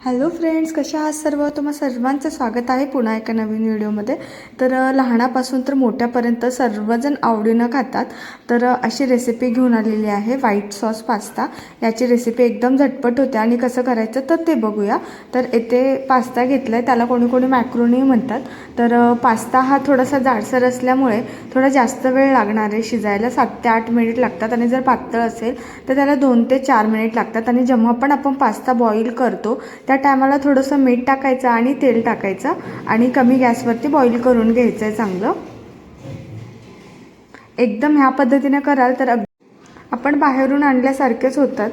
Hello friends कशा आहात सर्व? तुम्हा सर्वांचं स्वागत आहे पुन्हा एका नवीन व्हिडिओमध्ये. तर लहानापासून तर मोठ्यापर्यंत सर्वजण आवडीनं खातात. तर अशी रेसिपी घेऊन आलेली आहे व्हाईट सॉस पास्ता याची रेसिपी एकदम झटपट होते आणि कसं करायचं तर ते बघूया. तर येथे पास्ता घेतला आहे त्याला कोणी कोणी मॅक्रोनी म्हणतात. तर पास्ता हा थोडासा जाडसर असल्यामुळे थोडा जास्त वेळ लागणार आहे शिजायला. सात ते आठ मिनिट लागतात आणि जर पातळ असेल तर त्याला दोन ते चार मिनिट लागतात. आणि जेव्हा पण आपण पास्ता बॉईल करतो त्या टायमाला थोडंसं मीठ टाकायचं आणि तेल टाकायचं आणि कमी गॅसवरती बॉईल करून घ्यायचं आहे चांगलं. एकदम ह्या पद्धतीने कराल तर अग आपण बाहेरून आणल्यासारखेच होतात.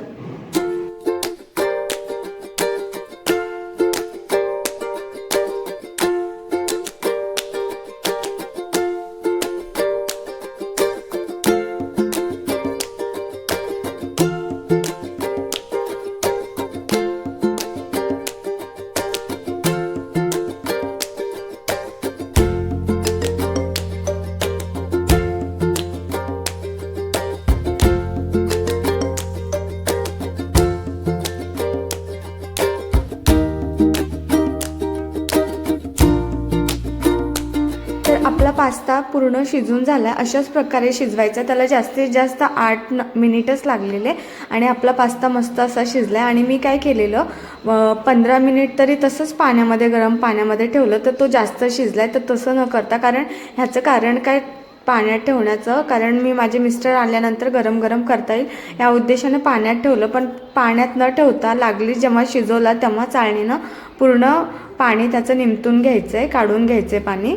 पास्ता पूर्ण शिजून झाला अशाच प्रकारे शिजवायचा. त्याला जास्तीत जास्त आठ न मिनिटच लागलेले आणि आपला पास्ता मस्त असा शिजला आहे आणि मी काय केलेलं पंधरा मिनिट तरी तसंच पाण्यामध्ये गरम पाण्यामध्ये ठेवलं तर तो जास्त शिजला आहे तर तसं न करता कारण ह्याचं कारण काय पाण्यात ठेवण्याचं? कारण मी माझे मिस्टर आल्यानंतर गरम गरम करता येईल या उद्देशाने पाण्यात ठेवलं. पण पाण्यात न ठेवता लागली जेव्हा शिजवला तेव्हा चाळणीनं पूर्ण पाणी त्याचं निमतून घ्यायचं आहे काढून घ्यायचं आहे पाणी.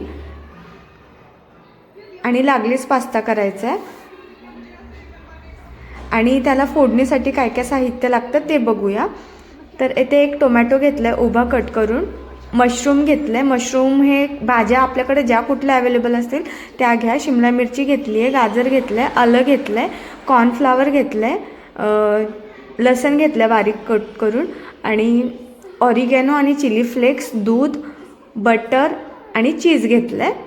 आणि लागलीच पास्ता करायचा आहे आणि त्याला फोडणीसाठी काय काय साहित्य लागतं ते बघूया. तर येथे एक टोमॅटो घेतला आहे उभा कट करून. मशरूम घेतलं आहे मशरूम हे भाज्या आपल्याकडे ज्या कुठल्या अवेलेबल असतील त्या घ्या. शिमला मिरची घेतली आहे गाजर घेतलं आहे आलं घेतलं आहे कॉर्नफ्लावर घेतलं आहे लसण घेतलं आहे बारीक कट करून. आणि ऑरिगॅनो आणि चिली फ्लेक्स दूध बटर आणि चीज घेतलं आहे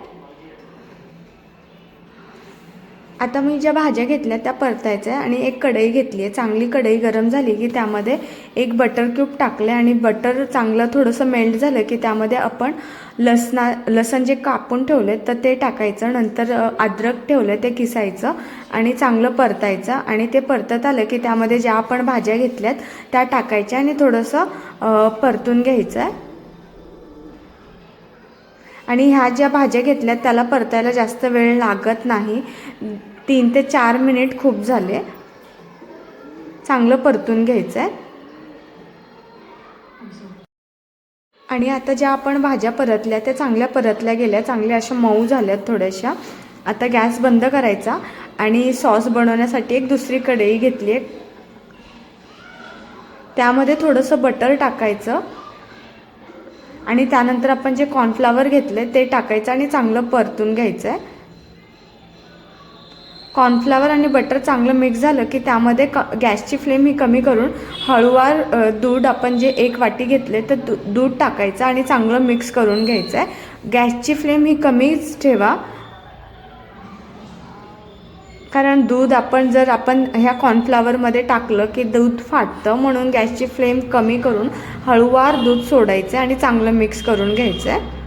आता मी ज्या भाज्या घेतल्या त्या परतायच्या आणि एक कढई घेतली आहे. चांगली कढई गरम झाली की त्यामध्ये एक बटर क्यूब टाकले आणि बटर चांगलं थोडंसं मेल्ट झालं की त्यामध्ये आपण लसणा लसण जे कापून ठेवले तर ते टाकायचं. नंतर अद्रक ठेवलं ते किसायचं आणि चांगलं परतायचं आणि ते परतत आलं की त्यामध्ये ज्या आपण भाज्या घेतल्यात त्या टाकायच्या आणि थोडंसं परतून घ्यायचं आहे. आणि ह्या ज्या भाज्या घेतल्यात त्याला परतायला जास्त वेळ लागत नाही. तीन ते चार मिनिट खूप झाले. चांगलं परतून घ्यायचं आहे आणि आता ज्या आपण भाज्या परतल्या त्या चांगल्या परतल्या गेल्या चांगल्या अशा मऊ झाल्यात थोड्याशा. आता गॅस बंद करायचा आणि सॉस बनवण्यासाठी एक दुसरी कढई घेतली आहे. त्यामध्ये थोडंसं बटर टाकायचं. आणि त्यानंतर आपण जे कॉर्नफ्लावर घेतले ते टाकायचं आणि चांगलं परतून घ्यायचं आहे कॉर्नफ्लावर आणि बटर चांगलं मिक्स झालं की त्यामध्ये क गॅसची फ्लेम ही कमी करून हळूवार दूध आपण जे एक वाटी घेतले तर दू दूध टाकायचं आणि चांगलं मिक्स करून घ्यायचं आहे गॅसची फ्लेम ही कमीच ठेवा. कारण दूध आपण जर आपण ह्या कॉर्नफ्लावरमध्ये टाकलं की दूध फाटतं म्हणून गॅसची फ्लेम कमी करून हळूवार दूध सोडायचं आणि चांगलं मिक्स करून घ्यायचं आहे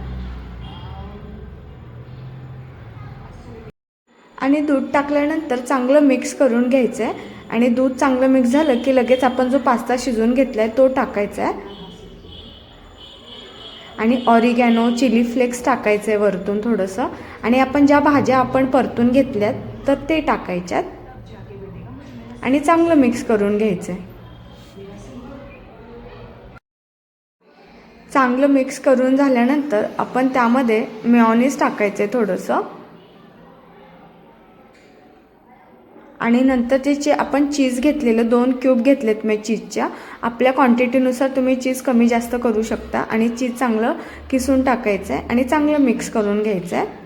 आणि दूध टाकल्यानंतर चांगलं मिक्स करून घ्यायचं आहे आणि दूध चांगलं मिक्स झालं की लगेच आपण जो पास्ता शिजवून घेतला आहे तो टाकायचा आहे आणि ऑरिगॅनो चिली फ्लेक्स टाकायचं आहे वरतून थोडंसं. आणि आपण ज्या भाज्या आपण परतून घेतल्यात तर ते टाकायच्यात. आणि चांगलं मिक्स करून घ्यायचं आहे चांगलं मिक्स करून झाल्यानंतर आपण त्यामध्ये मेऑनीज टाकायचं आहे थोडंसं. आणि नंतर ते जे आपण चीज घेतलेलं दोन क्यूब घेतलेत मी चीजच्या आपल्या क्वांटिटीनुसार तुम्ही चीज कमी जास्त करू शकता आणि चीज चांगलं किसून टाकायचं आहे आणि चांगलं मिक्स करून घ्यायचं आहे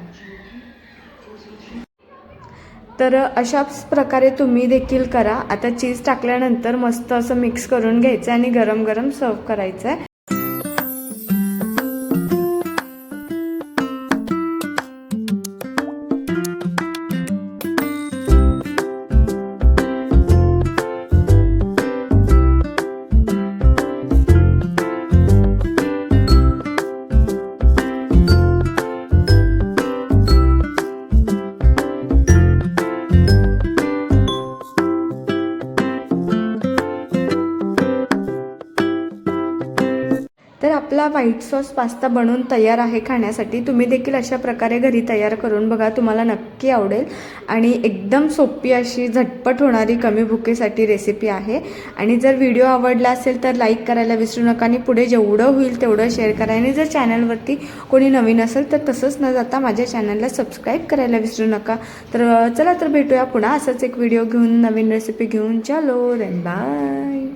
तर अशाच प्रकारे तुम्ही देखील करा. आता चीज टाकल्यानंतर मस्त असं मिक्स करून घ्यायचं आहे आणि गरम गरम सर्व करायचं आहे आपला व्हाईट सॉस पास्ता बनवून तयार आहे खाण्यासाठी तुम्ही देखील अशा प्रकारे घरी तयार करून बघा तुम्हाला नक्की आवडेल. आणि एकदम सोपी अशी झटपट होणारी कमी भुकेसाठी रेसिपी आहे. आणि जर व्हिडिओ आवडला असेल तर लाईक करायला विसरू नका आणि पुढे जेवढं होईल तेवढं शेअर करा. आणि जर चॅनलवरती कोणी नवीन असेल तर तसंच न जाता माझ्या चॅनलला सबस्क्राईब करायला विसरू नका. तर चला तर भेटूया पुन्हा. असंच एक व्हिडिओ घेऊन नवीन रेसिपी घेऊन. चलो रेन बाय